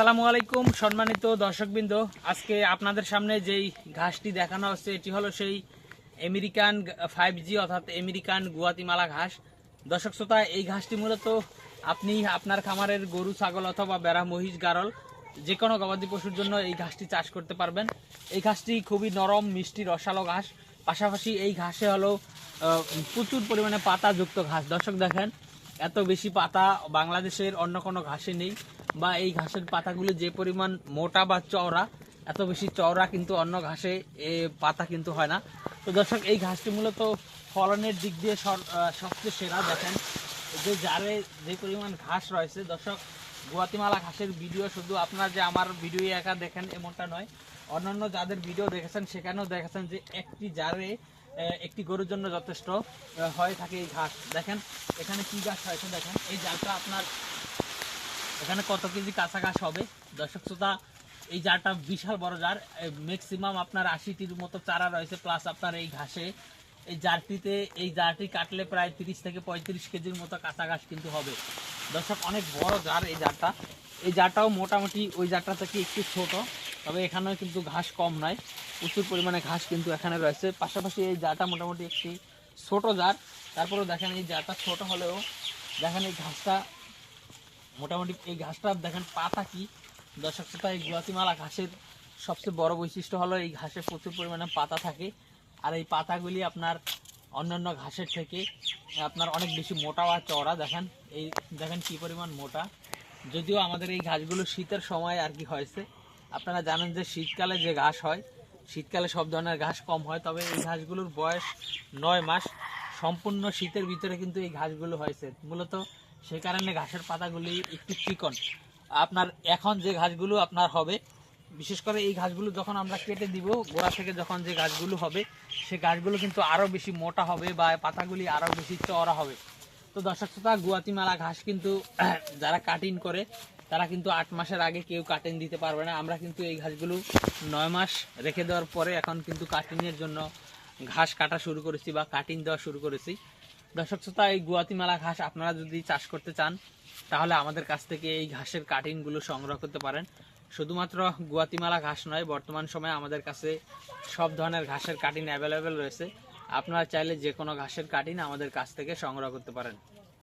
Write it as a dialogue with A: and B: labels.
A: আসসালামু আলাইকুম, সম্মানিত দর্শকবৃন্দ। আজকে আপনাদের সামনে যেই ঘাসটি দেখানো হচ্ছে, এটি হলো সেই আমেরিকান ফাইভ জি অর্থাৎ আমেরিকান গুয়াতিমালা ঘাস। দর্শক শ্রোতা, এই ঘাসটি মূলত আপনি আপনার খামারের গরু, ছাগল অথবা বেড়া, মহিষ, গারল যে কোনো গবাদি পশুর জন্য এই ঘাসটি চাষ করতে পারবেন। এই ঘাসটি খুবই নরম, মিষ্টি, রসালো ঘাস। পাশাপাশি এই ঘাসে হলো প্রচুর পরিমাণে পাতাযুক্ত ঘাস। দর্শক দেখেন এত বেশি পাতা বাংলাদেশের অন্য কোনো ঘাসে নেই বা এই ঘাসের পাতাগুলো যে পরিমাণ মোটা বা চওড়া, এত বেশি চওড়া কিন্তু অন্য ঘাসে এ পাতা কিন্তু হয় না। তো দর্শক, এই ঘাসটি মূলত ফলনের দিক দিয়ে সবচেয়ে সেরা। দেখেন যে জারে যে পরিমাণ ঘাস রয়েছে, দর্শক, গুয়াতিমালা ঘাসের ভিডিও শুধু আপনারা যে আমার ভিডিও একা দেখেন এমনটা নয়। অন্যান্য যাদের ভিডিও দেখেছেন, সেখানেও দেখেছেন যে একটি জারে একটি গরুর জন্য যথেষ্ট হয়ে থাকে এই ঘাস। দেখেন, এখানে কি ঘাস হয়েছে দেখেন। এই জালটা আপনার এখানে কত কেজি কাঁচা ঘাস হবে? দর্শক শ্রোতা, এই জারটা বিশাল বড় জার ম্যাক্সিমাম আপনার আশিটির মতো চারা রয়েছে প্লাস আপনার এই ঘাসে। এই জারটিতে, এই জারটি কাটলে প্রায় তিরিশ থেকে পঁয়ত্রিশ কেজির মতো কাঁচা ঘাস কিন্তু হবে। দর্শক, অনেক বড় জার এই জারটা। এই জারটাও মোটামুটি ওই জারটা থেকে একটু ছোট, তবে এখানেও কিন্তু ঘাস কম নয়। প্রচুর পরিমাণে ঘাস কিন্তু এখানে রয়েছে। পাশাপাশি এই জারটা মোটামুটি একটি ছোট জার তারপরেও দেখেন এই জারটা ছোট হলেও দেখেন এই ঘাসটা মোটামুটি, এই ঘাসটা দেখেন পাতা কি? দর্শক শ্রোতা, এই গুয়াতিমালা ঘাসের সবচেয়ে বড় বৈশিষ্ট্য হলো এই ঘাসে প্রচুর পরিমাণে পাতা থাকে। আর এই পাতাগুলি আপনার অন্যান্য ঘাসের থেকে আপনার অনেক বেশি মোটা বা চওড়া। দেখেন, এই দেখেন কি পরিমাণ মোটা। যদিও আমাদের এই ঘাসগুলো শীতের সময় আর কি হয়েছে। আপনারা জানেন যে শীতকালে যে ঘাস হয় শীতকালে সব ধরনের ঘাস কম হয়, তবে এই ঘাসগুলোর বয়স নয় মাস। সম্পূর্ণ শীতের ভিতরে কিন্তু এই ঘাসগুলো হয়েছে। মূলত সে কারণে ঘাসের পাতাগুলি একটু চিকন। আপনার এখন যে ঘাসগুলো আপনার হবে, বিশেষ করে এই ঘাসগুলো যখন আমরা কেটে দিব, গোড়া থেকে যখন যে ঘাসগুলো হবে, সে ঘাসগুলো কিন্তু আরও বেশি মোটা হবে বা পাতাগুলি আরও বেশি চওড়া হবে। তো দর্শক শ্রোতা, গুয়াতিমালা ঘাস কিন্তু যারা কাটিং করে তারা কিন্তু আট মাসের আগে কেউ কাটিং দিতে পারবে না। আমরা কিন্তু এই ঘাসগুলো নয় মাস রেখে দেওয়ার পরে এখন কিন্তু কাটিংয়ের জন্য ঘাস কাটা শুরু করেছি বা কাটিং দেওয়া শুরু করেছি। দর্শক শ্রোতা, এই গুয়াতিমালা ঘাস আপনারা যদি চাষ করতে চান, তাহলে আমাদের কাছ থেকে এই ঘাসের কাটিংগুলো সংগ্রহ করতে পারেন। শুধুমাত্র গুয়াতিমালা ঘাস নয়, বর্তমান সময়ে আমাদের কাছে সব ধরনের ঘাসের কাটিং অ্যাভেলেবেল রয়েছে। আপনারা চাইলে যে কোনো ঘাসের কাটিং আমাদের কাছ থেকে সংগ্রহ করতে পারেন।